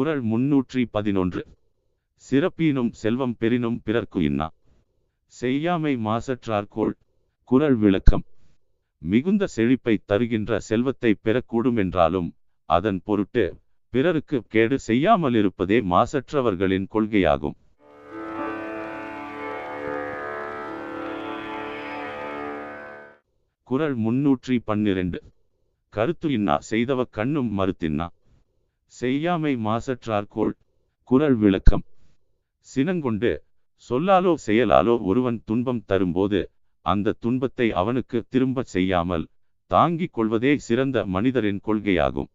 குரல் முன்னூற்றி பதினொன்று. சிறப்பீனும் செல்வம் பெறினும் பிறர்க்கு இன்னா. செய்யாமை மாசற்றார்கோள் குரல் விளக்கம். மிகுந்த செழிப்பை தருகின்ற செல்வத்தை பெறக்கூடும் என்றாலும் அதன் பொருட்டு பிறருக்கு கேடு செய்யாமல் இருப்பதே மாசற்றவர்களின் கொள்கையாகும். குரல் முன்னூற்றி பன்னிரண்டு. கருத்து இன்னா செய்தவ கண்ணும் மறுத்தின்னா. செய்யாமை மாசற்றார்கோள் குரல் விளக்கம். சினங்கொண்டு சொல்லாலோ செயலாலோ ஒருவன் துன்பம் தரும்போது அந்த துன்பத்தை அவனுக்கு திரும்பச் செய்யாமல் தாங்கிக் கொள்வதே சிறந்த மனிதரின் கொள்கையாகும்.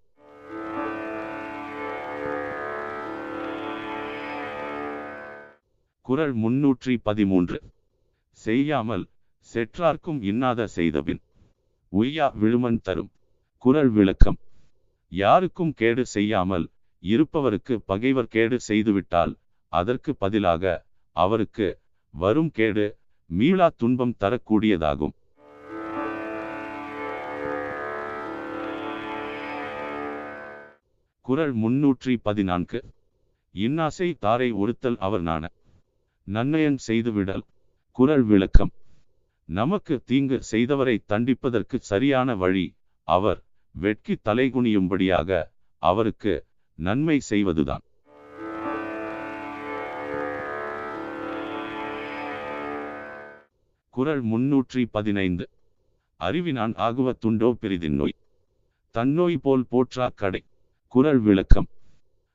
குரல் முன்னூற்றி பதிமூன்று. செய்யாமல் செற்றார்க்கும் இன்னாத செய்தபின் உய்யா விழுமன் தரும் குரல் விளக்கம். யாருக்கும் கேடு செய்யாமல் இருப்பவருக்கு பகைவர் கேடு செய்துவிட்டால் அதற்கு பதிலாக அவருக்கு வரும் கேடு மீளா துன்பம் தரக்கூடியதாகும். குரல் முன்னூற்றி பதினான்கு. இன்னாசை தாரை ஒருத்தல் அவர் நாண நன்னயன் செய்துவிடல். குரல் விளக்கம். நமக்கு தீங்கு செய்தவரை தண்டிப்பதற்கு சரியான வழி அவர். வெட்கி தலைகுனியும்படியாக அவருக்கு நன்மை செய்வதுதான். குரல் முன்னூற்றி பதினைந்து. அறிவினான் ஆகுவ துண்டோ பெரிதின் நோய். தன்னோய் போல் போற்றா கடை. குரல் விளக்கம்.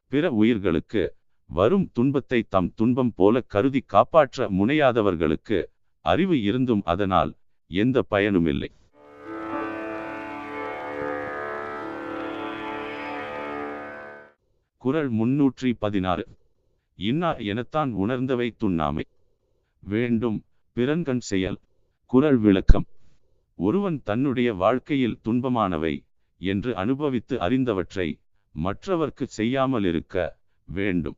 பிற உயிர்களுக்கு வரும் துன்பத்தை தம் துன்பம் போல கருதி காப்பாற்ற முனையாதவர்களுக்கு அறிவு இருந்தும் அதனால் எந்த பயனுமில்லை. குரல் முன்னூற்றி பதினாறு. இன்னா எனத்தான் உணர்ந்தவை துண்ணாமை. வேண்டும் பிறன்கண் செயல் குரல் விளக்கம். ஒருவன் தன்னுடைய வாழ்க்கையில் துன்பமானவை என்று அனுபவித்து அறிந்தவற்றை மற்றவர்க்கு செய்யாமல் இருக்க வேண்டும்.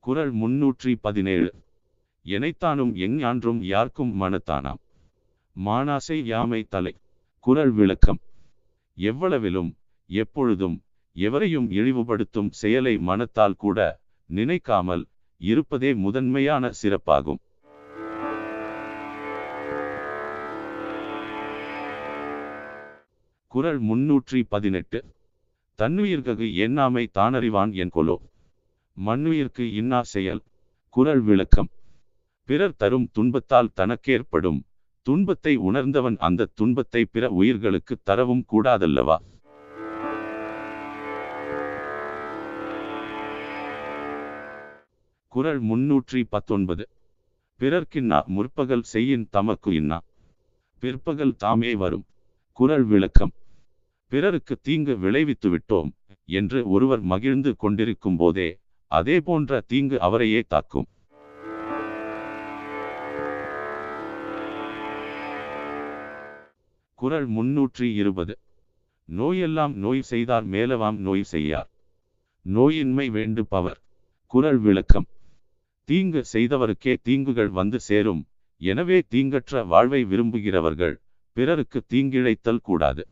குரல் முன்னூற்றி பதினேழு. எனைத்தானும் எஞ்ஞான்றும் யார்க்கும் மனத்தானாம். மானாசை யாமை தலை. குரல் விளக்கம். எவ்வளவிலும் எப்பொழுதும் எவரையும் இழிவுபடுத்தும் செயலை மனத்தால் கூட நினைக்காமல் இருப்பதே முதன்மையான சிறப்பாகும். குரல் முன்னூற்றி பதினெட்டு. தன்னுயிர்ககு எண்ணாமை தானறிவான் என் கொலோ. மண்ணுயிர்க்கு இன்னா செயல். குரல் விளக்கம். பிறர் தரும் துன்பத்தால் தனக்கேற்படும் துன்பத்தை உணர்ந்தவன் அந்த துன்பத்தை பிற உயிர்களுக்கு தரவும் கூடாதல்லவா? குரல் முன்னூற்றி பத்தொன்பது. பிறர்க்கின்னா முற்பகல் செய்யின் தமக்கு இன்னா? பிற்பகல் தாமே வரும். குரல் விளக்கம். பிறருக்கு தீங்கு விளைவித்து விட்டோம் என்று ஒருவர் மகிழ்ந்து கொண்டிருக்கும் போதே அதே போன்ற தீங்கு அவரையே தாக்கும். குரல் முன்னூற்றி இருபது. நோயெல்லாம் நோய் செய்தார் மேலவாம் நோய் செய்யார். நோயின்மை வேண்டு பவர் குரல் விளக்கம். தீங்கு செய்தவருக்கே தீங்குகள் வந்து சேரும். எனவே தீங்கற்ற வாழ்வை விரும்புகிறவர்கள் பிறருக்கு தீங்கிழைத்தல் கூடாது.